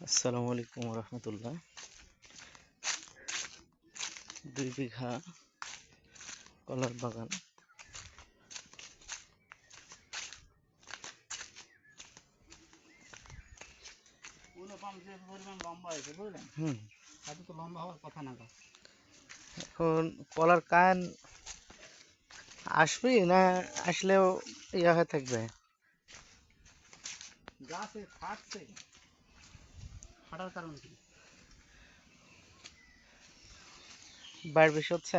আসসালামু আলাইকুম রহমতুল্লাহ দুই বিঘা কলার বাগান। এখন কলার কান আসবি না আসলেও ইয়া হয়ে থাকবে? গাছে ফাটছে। ফাটার কারণ কি? বাইর বেশি হচ্ছে?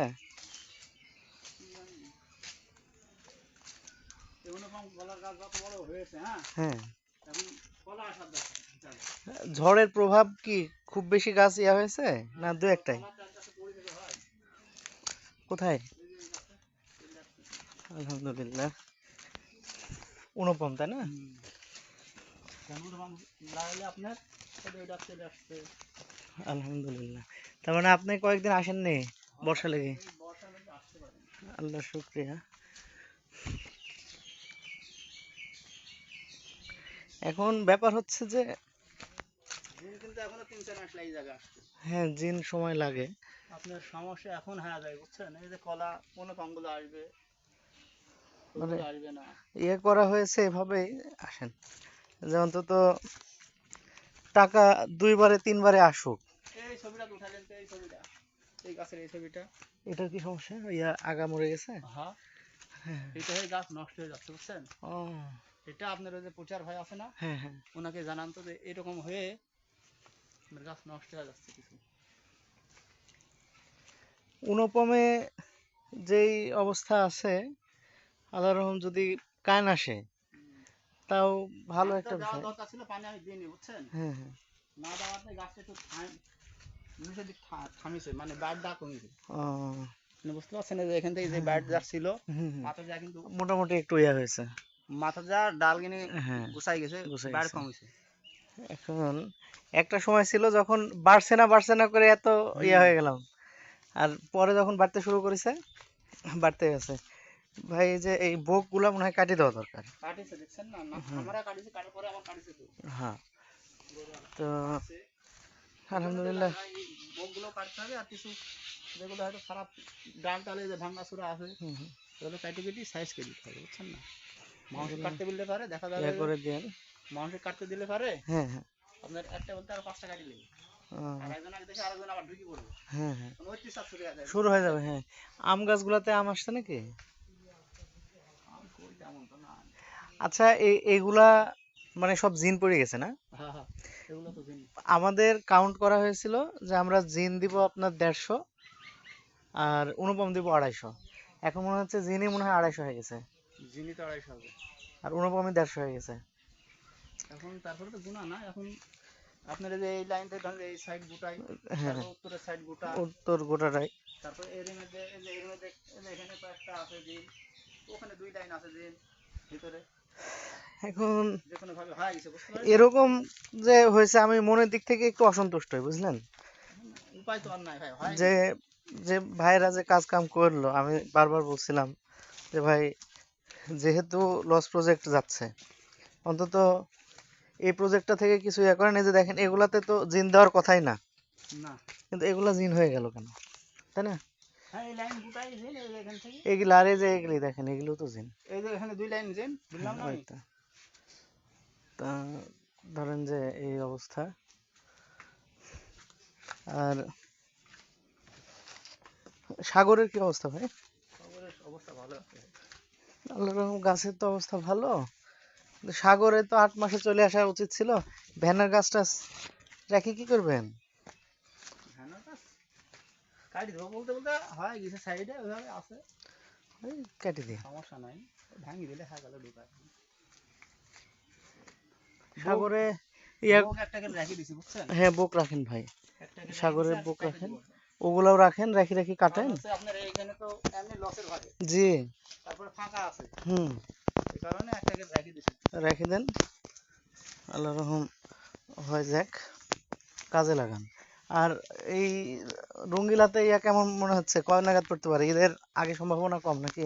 হ্যাঁ? হ্যাঁ। ঝড়ের প্রভাব কি খুব বেশি গাছ ইয়া হয়েছে না দু একটাই? কোথায়? আলহামদুলিল্লাহ। উনপম তাই না? আপনার? আলহামদুলিল্লাহ। তার মানে আপনি কয়েকদিন আসেননি বর্ষা লেগে? আল্লাহ শুক্রিয়া। এখন ব্যাপার হচ্ছে যে হ্যাঁ জিন সময় লাগে। আপনার সমস্যা এখন হয়ে যায় বুঝছেন? এই যে কলা কোনো পাম্পগুলো আসবে। মানে- আসবে না। ইয়ে করা হয়েছে এভাবেই আসেন। যে অন্তত টাকা দুইবারে তিনবারে আসুক। এই ছবিটা উঠালেন তো? এই ছবিটা। এই গাছের এই ছবিটা। এটার কি সমস্যা? ইয়া আগা মরে গেছে? হ্যাঁ। এটা গাছ নষ্ট যাচ্ছে বুঝছেন? ও। এটা আপনার ওই যে প্রচার ভাই আছে না? হ্যাঁ হ্যাঁ। ওনাকে জানান তো যে এরকম হয়ে আপনার গাছ নষ্ট হয়ে যাচ্ছে কিছু। অনুপমে যেই অবস্থা আছে আল্লাহ রহম যদি কান আসে তাও ভালো একটা বিষয়। দরকার ছিল পানি আমি দিইনি বুঝছেন? হ্যাঁ হ্যাঁ। না দেওয়াতে গাছটা একটু থাম- নিচের দিক থামিছে মানে কমেছে। ও। মানে বুঝতে পারছেন যে এখান থেকে যে বাইর যা ছিল হুম, হুম। মাথা যা কিন্তু মোটামুটি একটু ইয়া হয়েছে। মাথা যা ডাল কিনে হ্যাঁ গুছাই গেছে কমেছে। এখন একটা সময় ছিল যখন বাড়ছে না বাড়ছে না করে এত ইয়া হয়ে গেলাম। আর পরে যখন বাড়তে শুরু করেছে বাড়তে গেছে। ভাই এই যে এই বোকগুলা মনে হয় কাটিয়ে দেওয়া দরকার। কাটিছে দেখছেন না? না আমরা কাটিছে কাটার পরে আমার কাটিছে তো। হ্যাঁ। তো আলহামদুলিল্লাহ। এই বকগুলো কাটতে হবে আর কিছু যেগুলো হয়তো খারাপ ডাল টালে যে ভাঙা চূড়া আছে হুম, হুম। সেগুলো কেটে কেটে সাইজ করে দিতে হবে বুঝছেন না? মানুষ কাটতে দিলে পারে দেখা যাবে করে দেন। মানুষের কাটতে দিলে পারে হ্যাঁ হ্যাঁ। আপনার একটা বলতে আর পাঁচটা কাটি নেবে হ্যাঁ হ্যাঁ। হয়ে শুরু হয়ে যাবে হ্যাঁ। আম গাছগুলাতে আম আসছে নাকি আম কই তেমন তো না আচ্ছা এই এইগুলা মানে সব জিন পড়ে গেছে না? এগুলো আমাদের কাউন্ট করা হয়েছিল যে আমরা জিন দিব আপনার দেড়শো আর অনুপম দিব আড়াইশো। এখন মনে হচ্ছে জিনই মনে হয় আড়াইশো হয়ে গেছে। জিনি তো আড়াইশো হবে। আর অনুপমই দেড়শো হয়ে গেছে। এখন তারপরে তো গুণা না এখন আপনার এই যে এই লাইন থেকে এই সাইড গোটাই উত্তরের সাইড গোটা উত্তর গোটাটাই। তারপর এর মধ্যে এর মধ্যে এখানে আছে জিন ওখানে দুই লাইন আছে জিন ভিতরে। এখন যে এরকম যে হয়েছে আমি মনের দিক থেকে একটু অসন্তুষ্ট হই বুঝলেন? উপায় তো আর নাই ভাই যে যে ভাইরা যে কাজ কাম করল আমি বারবার বলছিলাম যে ভাই যেহেতু লস প্রজেক্ট যাচ্ছে অন্তত এই প্রজেক্টটা থেকে কিছু ইয়ে করেন এই যে দেখেন এগুলাতে তো জিন দেওয়ার কথাই না। কিন্তু এগুলা জিন হয়ে গেল কেন? তাই না? হ্যাঁ এই লাইন গোটাই জিন এই যে এখান থেকে। এগুলো আর এই যে এগুলি দেখেন এগুলো তো জিন এই যে এখানে দুই লাইন জিন বুঝলাম না? তা ধরেন যে এই অবস্থা। আর সাগরের কি অবস্থা ভাই? অবস্থা ভালো আল্লাহ রহম গাছের তো অবস্থা ভালো। সাগরে তো আট মাসে চলে আসা উচিত ছিল। ভ্যানের গাছটা রেখে কি করবেন? কাটি দেবো বলতে বলতে হয় গেছে সাইডে ওইভাবে আছে। ওই কেটে দিয়ে সমস্যা নাই ভাঙি দিলে ঢুকায়। সাগরে হ্যাঁ বুক রাখেন ভাই। সাগরের বুক রাখেন? ওগুলাও রাখেন রাখি রাখি কাটেন। জি। হুম। রেখে দেন। আল্লাহ রহম হয় যাক। কাজে লাগান। আর এই রঙ্গিলাতে ইয়া কেমন মনে হচ্ছে? কয় নাগাদ পড়তে পারে? ঈদের আগে সম্ভাবনা কম নাকি?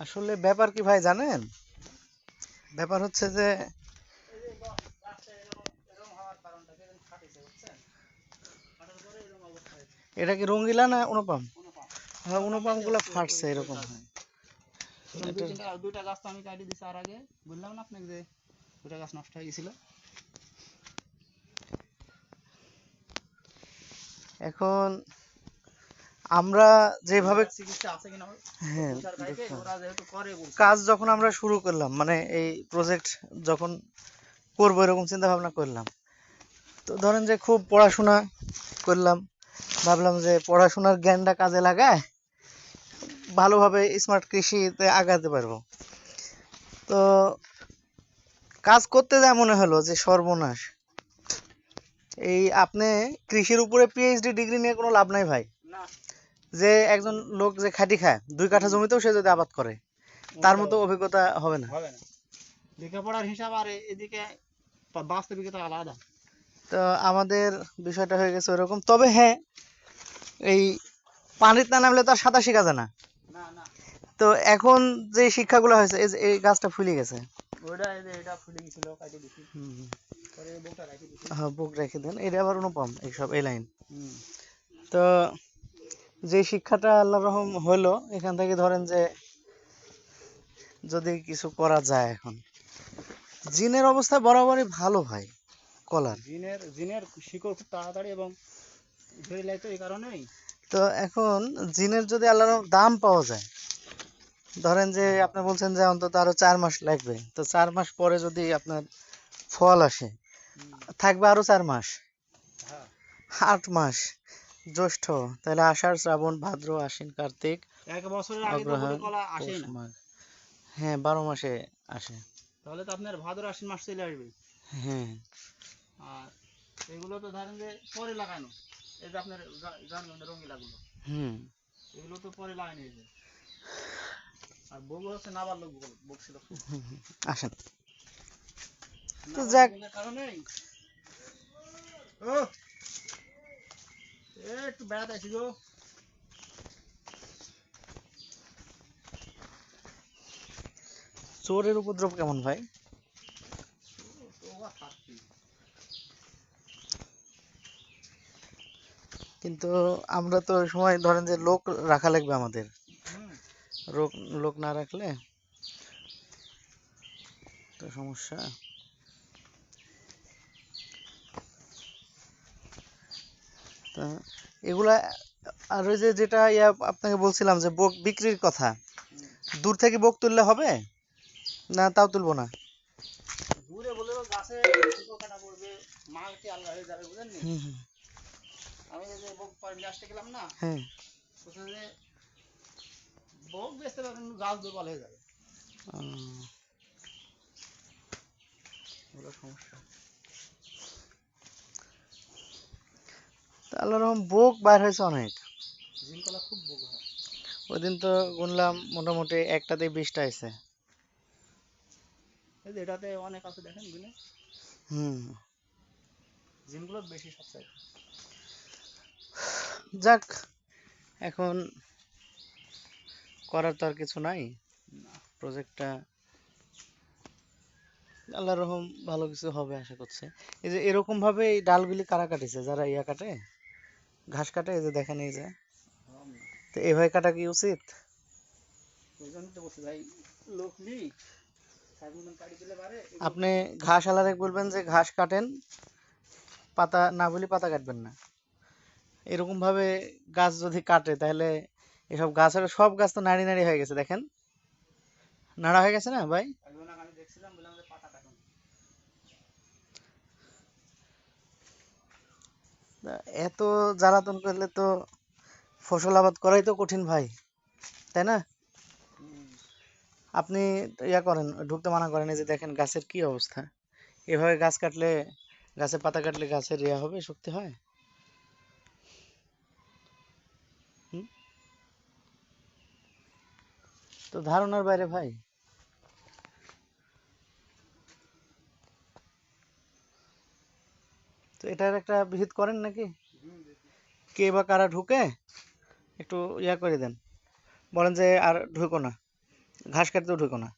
আসলে ব্যাপার কি ভাই জানেন? ব্যাপার হচ্ছে যে এটা কি রঙ্গিলা না অনুপম? হ্যাঁ অনুপমগুলো ফাটছে এরকম। হয় দুইটা গাছ তো আমি কাটি দিছি আর আগে বললাম না আপনাকে যে দুটা গাছ নষ্ট হয়ে গেছিল এখন আমরা যেভাবে? হ্যাঁ। কাজ যখন আমরা শুরু করলাম মানে এই প্রজেক্ট যখন করব এরকম চিন্তা ভাবনা করলাম তো ধরেন যে খুব পড়াশোনা করলাম ভাবলাম যে পড়াশোনার জ্ঞানটা কাজে লাগায় ভালোভাবে স্মার্ট কৃষিতে আগাতে পারব। তো কাজ করতে যা মনে হলো যে সর্বনাশ। এই আপনি কৃষির উপরে পিএইচডি ডিগ্রি নিয়ে কোনো লাভ নাই ভাই। যে একজন লোক যে খাটি খায় দুই কাঠা জমিতেও সে যদি আবাদ করে তার মতো অভিজ্ঞতা হবে না। লেখাপড়ার হিসাব আর এদিকে বাস্তবিকতা আলাদা। তো আমাদের বিষয়টা হয়ে গেছে ওরকম। তবে হ্যাঁ এই পানিতে না নামলে তো আর সাঁতার শেখা যায় না। তো এখন যে শিক্ষাগুলো হয়েছে এই গাছটা ফুলে গেছে। এটা ফুলে গেছিল কাটি দিছি। হ্যাঁ বুক রেখে দেন। এটা আবার অনুপম এইসব এই লাইন। তো যে শিক্ষাটা আল্লাহ রহম হলো এখান থেকে ধরেন যে যদি কিছু করা যায় এখন। জিনের অবস্থা বরাবরই ভালো ভাই কলার। জিনের জিনের শিকড় খুব তাড়াতাড়ি এবং ধরে লাই তো এই কারণেই। তো এখন জিনের যদি আল্লাহর দাম পাওয়া যায় ধরেন যে আপনি বলছেন যে অন্তত আরও চার মাস লাগবে তো চার মাস পরে যদি আপনার ফল আসে থাকবে আরও চার মাস হ্যাঁ। আট মাস জ্যৈষ্ঠ তাহলে আষাঢ় শ্রাবণ ভাদ্র আশ্বিন কার্তিক এক বছরের আগে তো কলা আসেই না। হ্যাঁ বারো মাসে আসে। তাহলে তো আপনার ভাদ্র আশ্বিন মাস চলে আসবে। হ্যাঁ। আর এগুলো তো ধরেন যে পরে লাগানো। এই যে আপনার রঙিলাগুলো। হুম। এগুলো তো পরে হয়েছে আর বউ হচ্ছে নাবার লোক বকছিল আসেন তো যাক। কারণেই ও! একটু বেড়াতে আসি গো। চোরের উপদ্রব কেমন ভাই তো ও আর থাকছি কিন্তু আমরা তো সময় ধরেন যে লোক রাখা লাগবে আমাদের। লোক লোক না রাখলে তো সমস্যা। তা এগুলা আর ওই যে যেটা ইয়া আপনাকে বলছিলাম যে বক বিক্রির কথা। দূর থেকে বক তুললে হবে? না তাও তুলবো না? দূরে বলে গাছে কাটা পড়বে মাটি আলগা হয়ে যাবে বুঝলেন নি? হুম হুম আমি এই যে বক পরে নিয়ে আসতে গেলাম না হ্যাঁ। যে বক বেচতে পারবেন দুর্বল হয়ে যাবে। সমস্যা। আল্লাহ রহম বোক বাইর হয়েছে অনেক। খুব বক হয়। ওই দিন তো গুনলাম মোটামুটি একটাতে বিশটা আছে এটাতে অনেক আছে দেখেন হুম। জিনগুলো বেশি সবচেয়ে যাক, এখন করার তো আর কিছু নাই। প্রজেক্টটা আল্লাহ রহম ভালো কিছু হবে আশা করছে। এই যে এরকম ভাবে এই ডালগুলি কারা কাটিছে? যারা ইয়া কাটে, ঘাস কাটে, এই যে দেখেন এই যে। তো এভাবে কাটা কি উচিত? আপনি ঘাস আলারে বলবেন যে ঘাস কাটেন, পাতা না বলি পাতা কাটবেন না। এরকম ভাবে গাছ যদি কাটে, তাহলে এসব গাছের সব গাছ তো নাড়ি নাড়ি হয়ে গেছে, দেখেন। নাড়া হয়ে গেছে না ভাই? এত জ্বালাতন করলে তো ফসল আবাদ করাই তো কঠিন ভাই, তাই না? আপনি ইয়া করেন, ঢুকতে মানা করেন, এই যে দেখেন গাছের কি অবস্থা। এভাবে গাছ কাটলে, গাছের পাতা কাটলে গাছের ইয়া হবে, শক্তি হয়? তো ধারণার বাইরে ভাই। তো এটার একটা বিহিত করেন নাকি? কে বা কারা ঢুকে, একটু ইয়া করে দেন। বলেন যে আর ঢুকো না। ঘাস কাটতেও ঢুকো না।